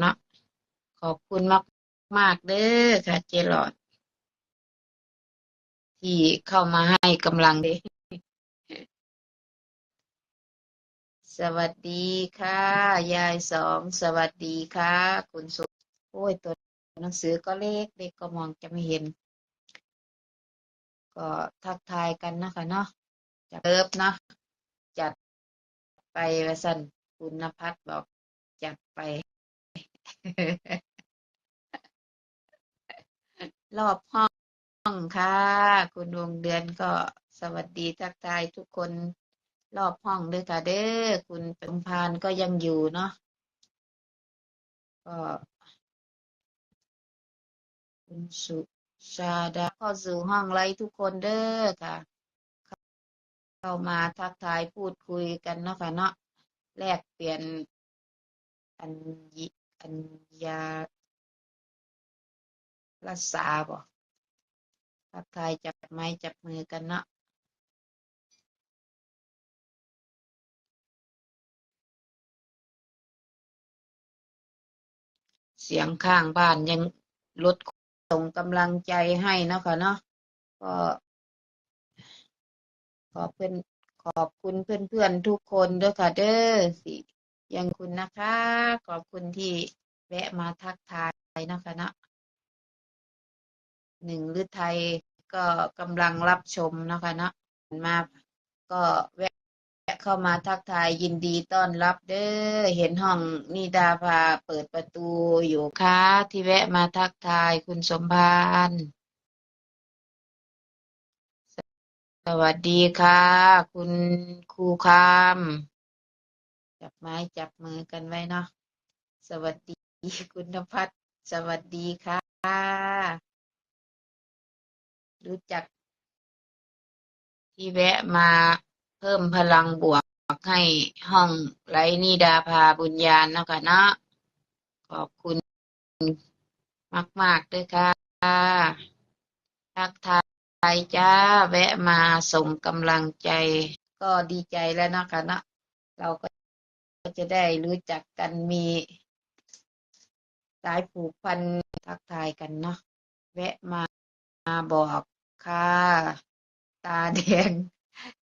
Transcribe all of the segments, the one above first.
เนาะขอบคุณมากมากเด้อค่ะ เจรอด ที่เข้ามาให้กำลังเดสวัสดีค่ะ ยายสองสวัสดีค่ะ คุณสุโอ้ยตัวหนังสือก็เล็กเด็กก็มองจะไม่เห็น ก็ทักทายกันนะคะเนาะจะเอิบเนาะจัดไปวสันคุณนภัสบอกจัดไป รอบห้องค่ะ คุณดวงเดือนก็สวัสดีทักทายทุกคนรอบห้องด้วยค่ะเด้อคุณปมพานก็ยังอยู่เนาะก็คุณสุชาดาเข้าสู่ห้องไลฟ์ทุกคนเด้อค่ะ เข้ามาทักทายพูดคุยกันเนาะค่ะเนาะแลกเปลี่ยนอันยิ อันยารักษาบ่ทักทายจับไม้จับมือกันเนาะเสียงข้างบ้านยังลดส่งกำลังใจให้เนาะค่ะเนาะก็ขอบเพื่อนขอบคุณเพื่อนๆทุกคนด้วยค่ะเด้อสิ ยังคุณนะคะ ขอบคุณที่แวะมาทักทายนะคะเนาะหนึ่งฤทัยก็กำลังรับชมนะคะเนาะมาก็แวะเข้ามาทักทายยินดีต้อนรับเด้อเห็นห้องนิดาพาเปิดประตูอยู่ค่ะที่แวะมาทักทายคุณสมพานสวัสดีค่ะ คุณครูคาม จับไม้จับมือกันไว้เนาะสวัสดีคุณนภัสสวัสดีค่ะ รู้จัก ที่แวะมาเพิ่มพลังบวกให้ห้องไลนิดาพาบุญญาณเนาะค่ะเนาะขอบคุณมาก ๆ ด้วยค่ะทักทายจ้า แวะมาส่งกำลังใจ ก็ดีใจแล้วเนาะค่ะเนาะเราก็ จะได้รู้จักกันมีสายผูกพันทักทายกันเนาะแวะมามาบอกค่ะ ตาแดง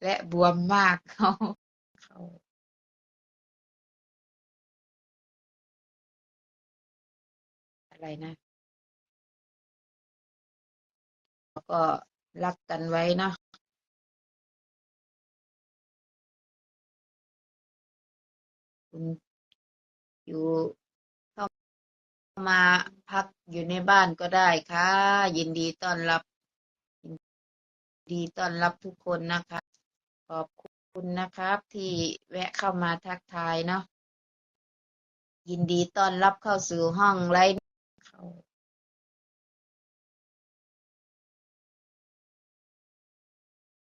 และบวมมากเขาเขาอะไรนะ ก็รักกันไว้เนาะ คุณอยู่เข้ามาพักอยู่ในบ้านก็ได้ค่ะ ยินดีต้อนรับยินดีต้อนรับทุกคนนะคะ ขอบคุณนะครับ ที่แวะเข้ามาทักทายเนาะยินดีต้อนรับเข้าสู่ห้องไลฟ์เขา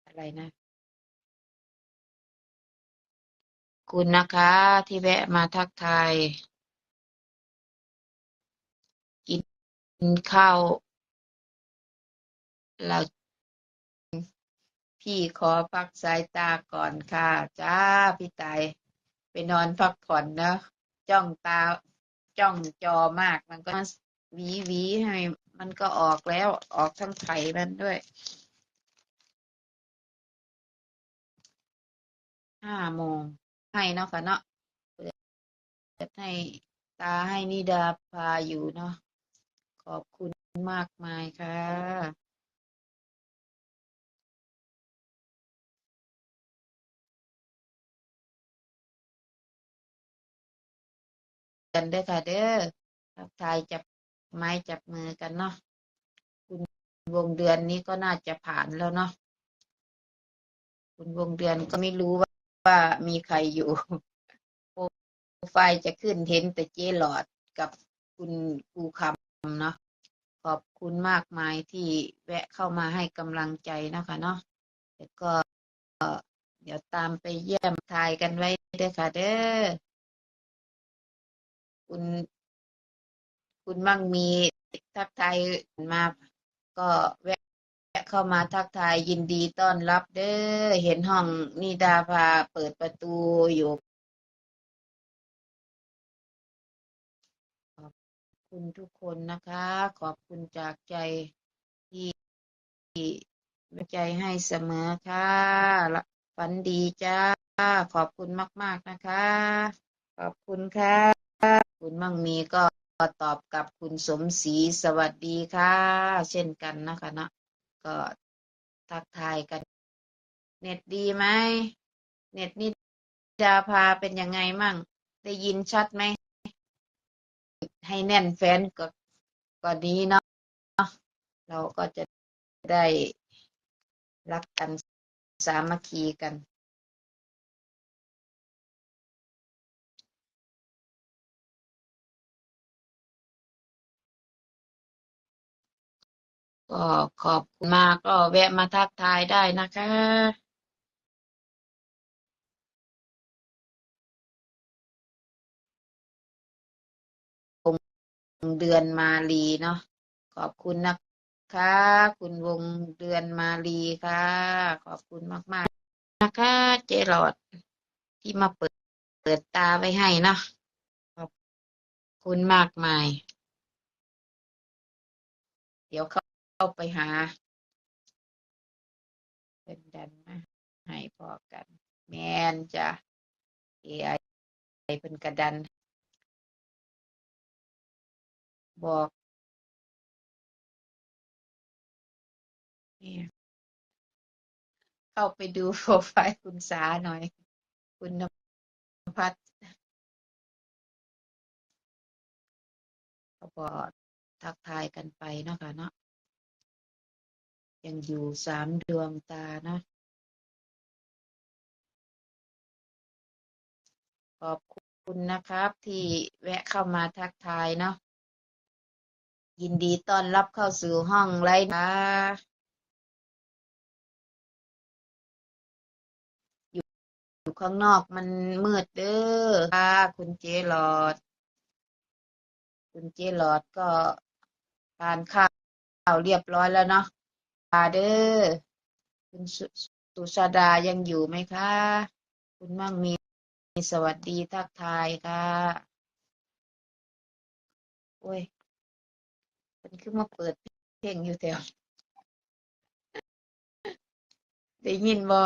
อะไรนะ คุณนะคะที่แวะมาทักทาย กินข้าวเราพี่ขอพักสายตาก่อนค่ะ จ้าพี่ตายไปนอนพักผ่อนนะจ้องตาจ้องจอมากมันก็หวีหวีให้มันก็ออกแล้วออกทั้งไข่มันด้วยห้าโมง ให้เนาะค่ะเนาะเปิดให้ตาให้นิดาพาอยู่เนาะขอบคุณมากมายค่ะ กันเด้อค่ะเด้อทักทายจับไม้จับมือกันเนาะคุณวงเดือนนี้ก็น่าจะผ่านแล้วเนาะคุณวงเดือนก็ไม่รู้ว่า ว่ามีใครอยู่โปรไฟล์จะขึ้นเห็นแต่เจหลอดกับคุณครูคำเนาะขอบคุณมากมายที่แวะเข้ามาให้กำลังใจนะคะเนาะแล้วก็เดี๋ยวตามไปเยี่ยมทายกันไว้เด้อค่ะ เด้อคุณคุณมั่งมีทักทายมาก็แวะ เข้ามาทักทาย ยินดีต้อนรับเด้อ เห็นห้องนิดาพาเปิดประตูอยู่ ขอบคุณทุกคนนะคะ ขอบคุณจากใจที่เป็นใจให้เสมอค่ะละฝันดีจ้า ขอบคุณมาก ๆ นะคะ ขอบคุณค่ะ คุณมั่งมีก็ตอบกับคุณสมศรีสวัสดีค่ะ เช่นกันนะคะเนาะ ก็ทักทายกัน เน็ตดีไหม เน็ตนี่ดาพาเป็นยังไงมั่ง ได้ยินชัดไหม ให้แน่นแฟนก็ก็ดีเนาะเราก็จะได้รักกันสามัคคีกัน ก็ขอบคุณมากก็แวะมาทักทายได้นะคะเดือนมาลีเนาะขอบคุณนะคะ คุณวงเดือนมาลีค่ะ ขอบคุณมาก ๆ นะคะ เจรอดที่มาเปิดเปิดตาไว้ให้เนาะขอบคุณมากมาย เดี๋ยวเข้า เข้าไปหาเป็นดันมาให้พอกัน แมนจ้ะ AI เป็นกระดัน บอกเนี่ยเข้าไปดูโปรไฟล์คุณสาหน่อย คุณนภัสก็บอกทักทายกันไปเนาะค่ะเนาะ ยังอยู่สามดวงตานะ ขอบคุณนะครับที่แวะเข้ามาทักทายเนาะยินดีต้อนรับเข้าสู่ห้องไลฟ์นะอยู่อยู่ข้างนอกมันมืดเด้อค่ะคุณเจหลอด คุณเจหลอดก็ทานข้าวเรียบร้อยแล้วเนาะ ค่ะเด้อ คุณสุสุชาดายังอยู่ไหมคะ คุณมั่งมีสวัสดีทักทายค่ะ โอ้ยมันคือมาเปิดเพลงอยู่แถวได้ยินบ่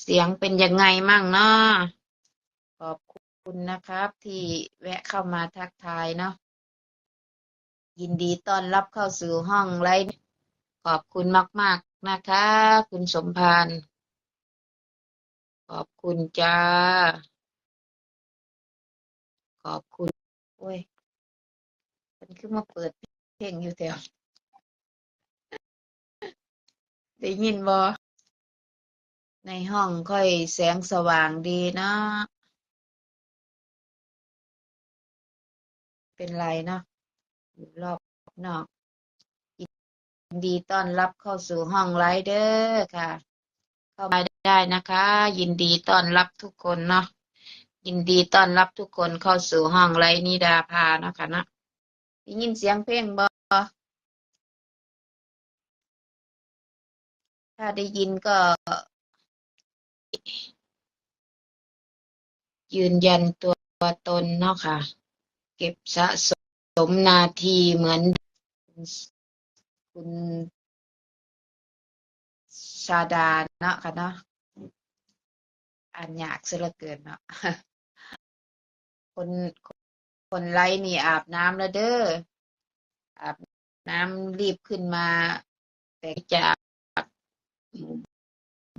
เสียงเป็นยังไงมั่งเนาะ คุณนะครับ ที่แวะเข้ามาทักทายเนาะยินดีต้อนรับเข้าสู่ห้องไลฟ์ขอบคุณมาก ๆ นะคะ คุณสมพานขอบคุณจ้า ขอบคุณ โอ้ยมันคือมาเปิดเพลงอยู่แถวได้ยินบ่ในห้องค่อยแสงสว่างดีเนาะ เป็นไรเนาะอยู่รอบนอกยินดีต้อนรับเข้าสู่ห้องไลฟ์เด้อค่ะ เข้ามาได้นะคะ ยินดีต้อนรับทุกคนเนาะยินดีต้อนรับทุกคนเข้าสู่ห้องไลฟ์นิดาพาเนาะค่ะนะได้ยินเสียงเพลงบ่ถ้าได้ยินก็ ยืนยันตัวตนเนาะค่ะ เก็บสะสมนาทีเหมือนคุณชาดาเนาะค่ะเนาะอ่านยากซะเหลือเกินเนาะคนคนไลฟ์นี่อาบน้ำแล้วเด้ออาบน้ำรีบขึ้นมา แต่จาก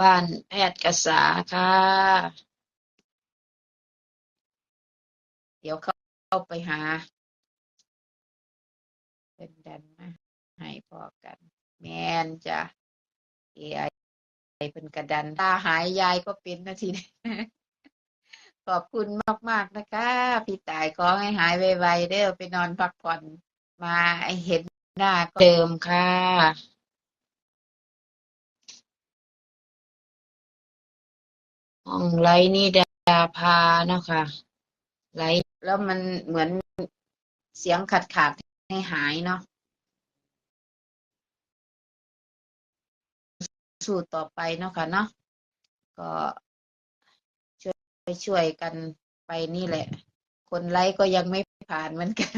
บ้านแพทย์กษาค่ะ เดี๋ยวเข้า เข้าไปหาเป็นดันมาให้พอกัน แมนจ้ะ AI เป็นกระดันตาหายยายก็เป็นนาทีนี้ขอบคุณมาก ๆ นะคะ พี่ตายขอให้หายไวๆเด้อไปนอนพักผ่อนมาเห็นหน้าก็เดิมค่ะห้องไลนี่ดาพาเนาะค่ะ ไลแล้วมันเหมือนเสียงขาดขาดๆให้หายเนาะสู้ต่อไปเนาะค่ะเนาะก็ช่วยช่วยกันไปนี่แหละ คนไลค์ก็ยังไม่ผ่านเหมือนกัน